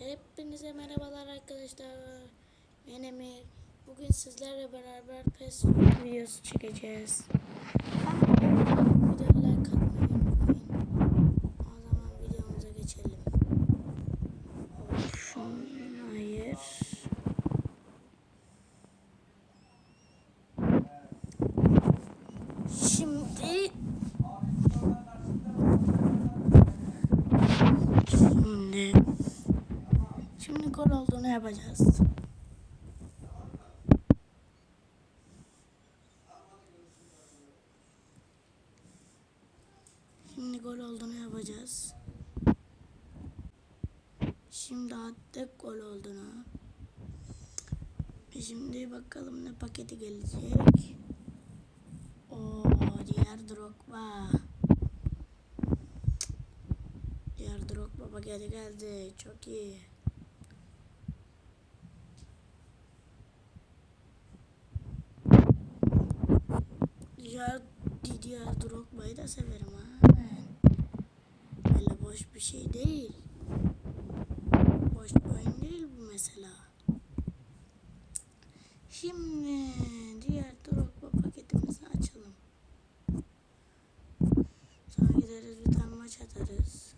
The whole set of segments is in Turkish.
Hepinize merhabalar arkadaşlar. Ben Emir. Bugün sizlerle beraber PES videosu çekeceğiz. Ama videolar katmayı unutmayın. O zaman videomuza geçelim. Of, hayır. Şimdi Şimdi Şimdi gol olduğunu yapacağız. Şimdi gol olduğunu yapacağız. Şimdi attık gol olduğunu. Şimdi bakalım ne paketi gelecek. O diğer Drogba. Diğer Drogba paketi geldi. Çok iyi. Diğer, diğer Drogba'yı da severim ha. Öyle boş bir şey değil. Boş bir oyun değil bu mesela. Şimdi diğer Drogba paketimizi açalım. Sonra gideriz bir tane maç atarız.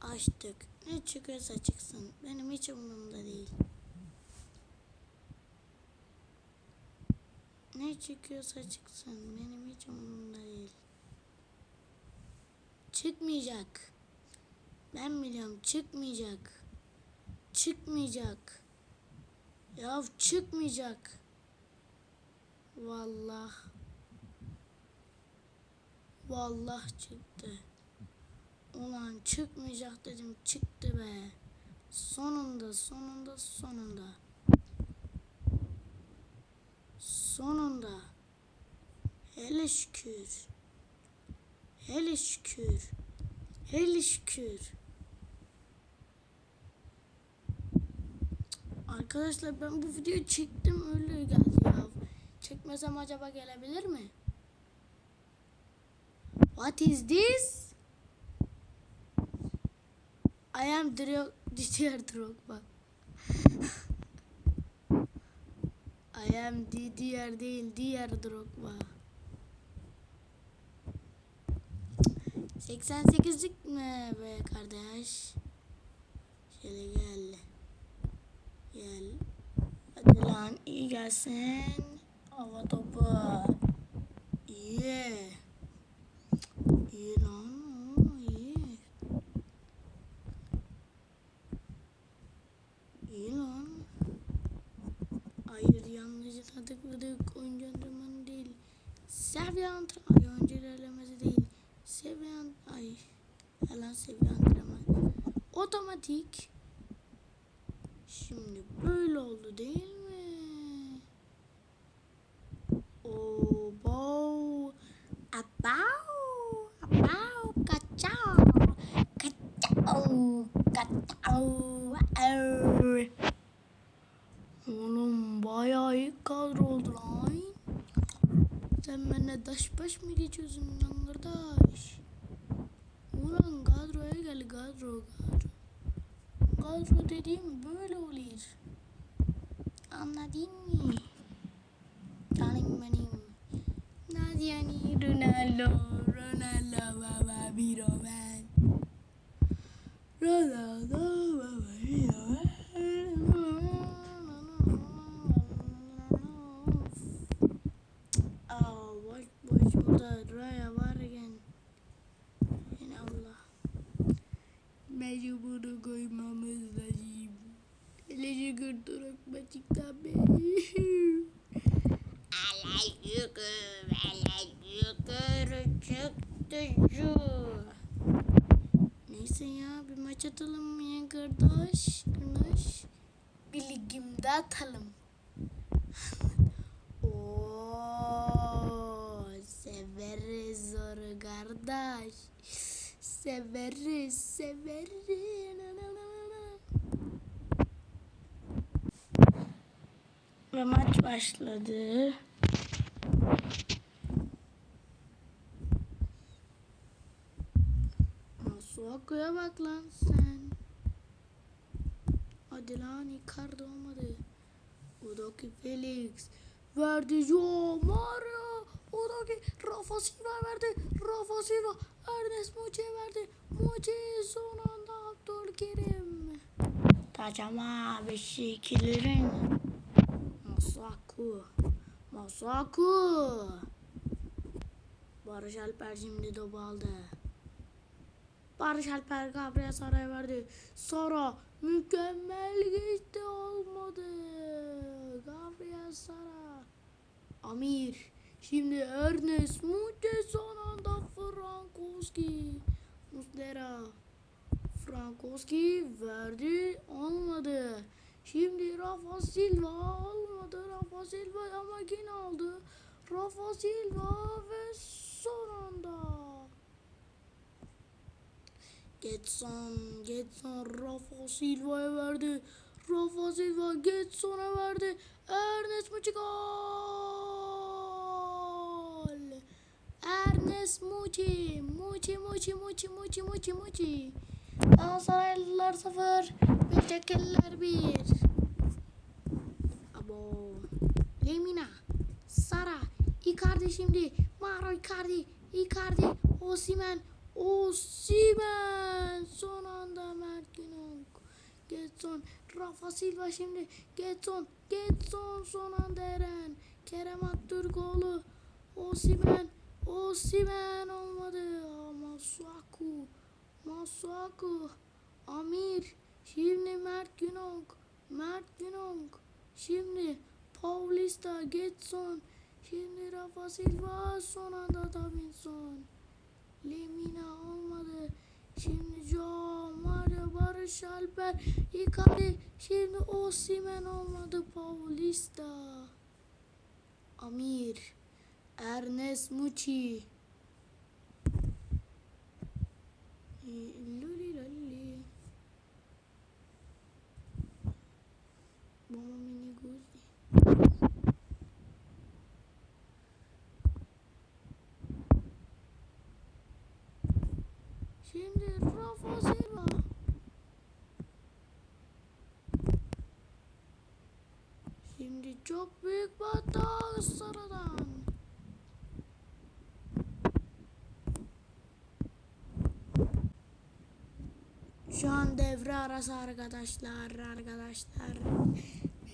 Açtık. Ne çıkıyorsa çıksın. Benim hiç umurumda değil. Ne çıkıyorsa çıksın. Benim hiç umurumda değil. Çıkmayacak. Ben biliyorum çıkmayacak. Çıkmayacak. Ya çıkmayacak. Vallahi. Vallahi çıktı. Ulan çıkmayacak dedim çıktı be. Sonunda sonunda. Sonunda. Hele şükür. Hele şükür. Hele şükür. Arkadaşlar ben bu videoyu çektim öyle geldi ya. Çekmesem acaba gelebilir mi? What is this? I am Didier Drogba. I am Didier değil, diğer Drogba. 88'lik mi be kardeş? Şöyle gel. Gel. Hadi lan iyi gelsin. Hava topu. Şimdi böyle oldu değil mi? Oo, bow. Abau. Kacau. Kacau. Kacau. Au. Oğlum bayağı iyi kadro oldu lan. Sen benimle daş baş mı geçiyorsun lan kardeş? Ulan kadroya gel kadro kadro. Kadro dediğim böyle oluyor. Anladın mı? Canım benim. Nasıl yani Ronaldo, Ronaldo baba bir ben. Ronaldo baba bir o ben. Aa, boş boş burada Raya varken. Yine Allah. Mecbur koymamız lazım. Hele kurtuluk maçıkta be. Hele şükür, hele şükür çıktı şu. Neyse ya bir maç ya kardeş? Kardeş. Bir ligimde atalım. Severiz onu kardeş. Severiz, severiz. Ve maç başladı. Masuaku'ya bak lan sen. olmadı lan. Icardi olmadı. Udoki Felix. Verdi Joe Mario. Udoki Rafa Silva verdi. Rafa Silva. Ernest Muçi'ye verdi. Muçi son anda Abdülkerim. Tacama beşiklerin. Masaku. Masaku. Barış Alper şimdi topu aldı. Barış Alper Gabriel Sara'ya verdi. Sara mükemmel geçti olmadı. Gabriel Sara. Amir. Şimdi Ernest Muçi son anda Frankowski. Muslera. Frankowski verdi olmadı. Şimdi Rafa Silva olmadı. Rafa Silva ama yine aldı. Rafa Silva ve son anda. Getson, Getson Rafa Silva'ya verdi. Rafa Silva Getson'a verdi. Ernest Muçi gol. Ernest Muçi, Muçi, Muçi, Muçi, Muçi, Muçi, Muçi. Galatasaraylılar 0, Beşiktaşlılar 1. Abo. Lemina, Sara, Icardi şimdi. Maro Icardi, Icardi, Osimen, Osimen. Son anda Mert Günok. Getson, Rafa Silva şimdi. Getson, Getson son anda Eren. Kerem Aktürkoğlu, Osimen, Osimen olmadı. Masuaku, Masuaku, Amir. Şimdi Mert Günok, Mert Günok. Şimdi Paulista, Getson. Şimdi Rafa Silva son anda Davinson. Lemina olmadı. Şimdi Joe, Mario, Barış Alper, Icardi. Şimdi Osimen olmadı. Paulista. Amir. Ernest Muçi. Şimdi Rafa Silva. Şimdi çok büyük bir hata Sarı'dan. Şu an devre arası arkadaşlar arkadaşlar.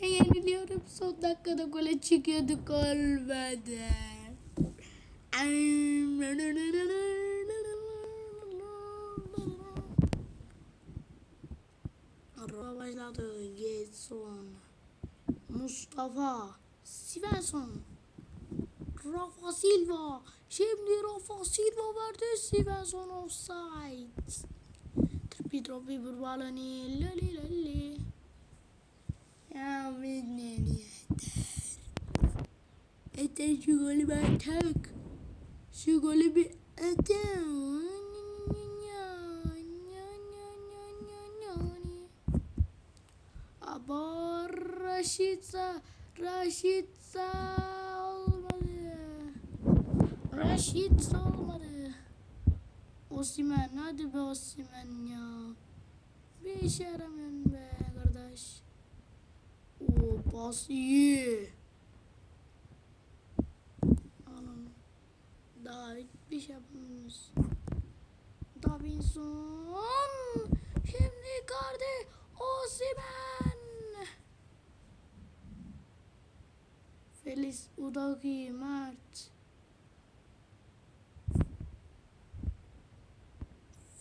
Ben yeniliyorum son dakikada gole çıkıyorduk olmadı. Başladı. Getson. Mustafa. Svensson. Rafa Silva. Şimdi Rafa Silva verdi. Svensson offside. Tropi tropi berbalani. Lali lali. Ya benim yeter. Yeter şu golü bir atak. Şu golü bir atak. Aba Raşitsa Raşitsa olmadı. Raşitsa olmadı. Osimen hadi be Osimen ya. Bir işe yaramıyorsun be kardeş. O pas iyi. Oğlum daha hiçbir şey yapamıyoruz. Davinson. Şimdi Icardi. Osimen. Udaki Mert.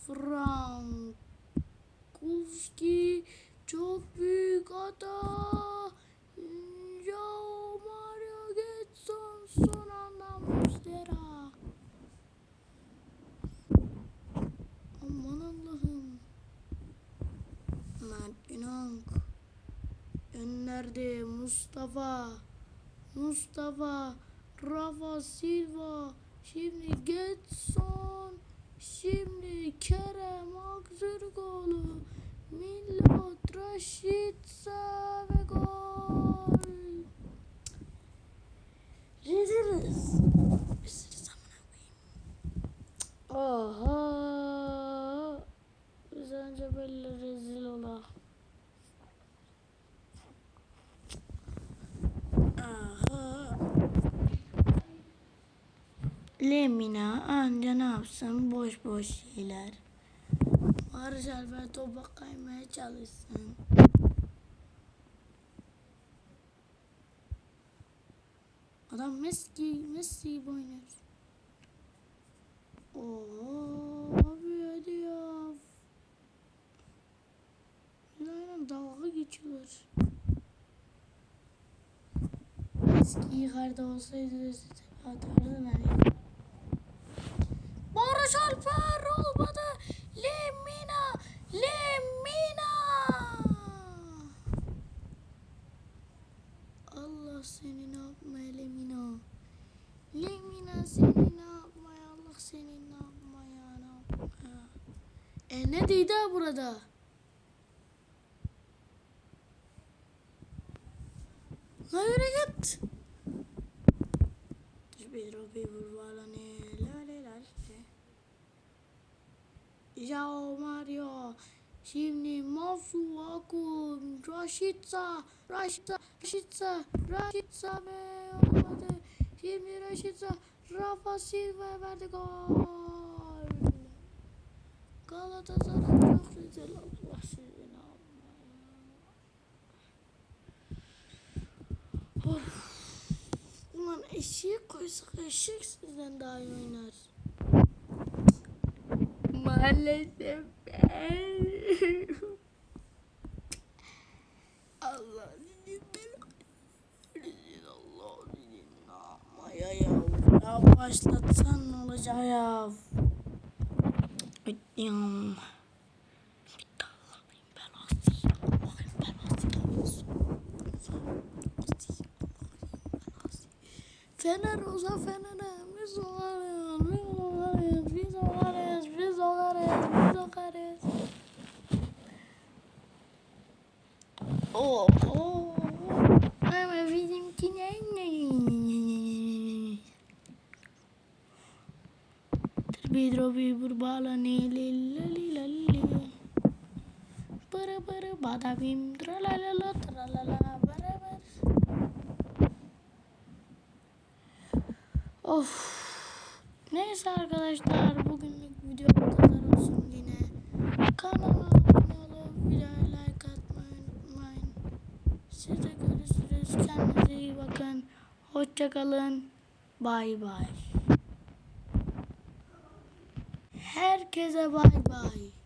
Frankowski çok büyük hata. Joe Mario Getson son anda Mustera. Aman Allah'ım. Mert Günok. Önlerde Mustafa. Mustafa. Rafa Silva. Şimdi Getson. Şimdi Kerem Aktürkoğlu. Milot Raşitsa Lemina anca ne yapsın boş boş şeyler. Barış Alper topa kaymaya çalışsın. Adam Messi, Messi gibi oynuyor. Oo, abi hadi ya. Aynen dalga geçiyorlar. Eski yukarıda olsaydı atardı hani. Barış Alper olmadı. Lemina, Lemina. Allah seni ne yapmaya Lemina. Lemina seni ne yapmaya Allah seni ne yapmaya ne yapmaya. E ne dedi ha burada? La yürü git. Bir vurvalane la la la la. Yao Mario. Şimdi Masu Akun, Raşitsa, Raşitsa, Raşitsa, Raşitsa ve olmadı. Şimdi Raşitsa, Rafa Silva verdi gol. Galatasaray güzel Allah sizi yapmaya. Of. Ulan eşeği koysak eşek sizden daha iyi oynar. Maalesef ben. Allah sizin belanı Allah sizin ne yapmaya ya. Ya başlatsan ne olacak ya. Bittim. Fener olsa Fener'e biz olarız, biz olarız, biz olarız, biz olarız, biz olarız. Oh, oh, ama Pedro bir bala ne li la li la li Para para bada bim tra Of. Neyse arkadaşlar bugünlük video bu kadar olsun yine. Kanala abone olup videoya like atmayı unutmayın. Size görüşürüz. Kendinize iyi bakın. Hoşçakalın. Bay bay. Herkese bay bay.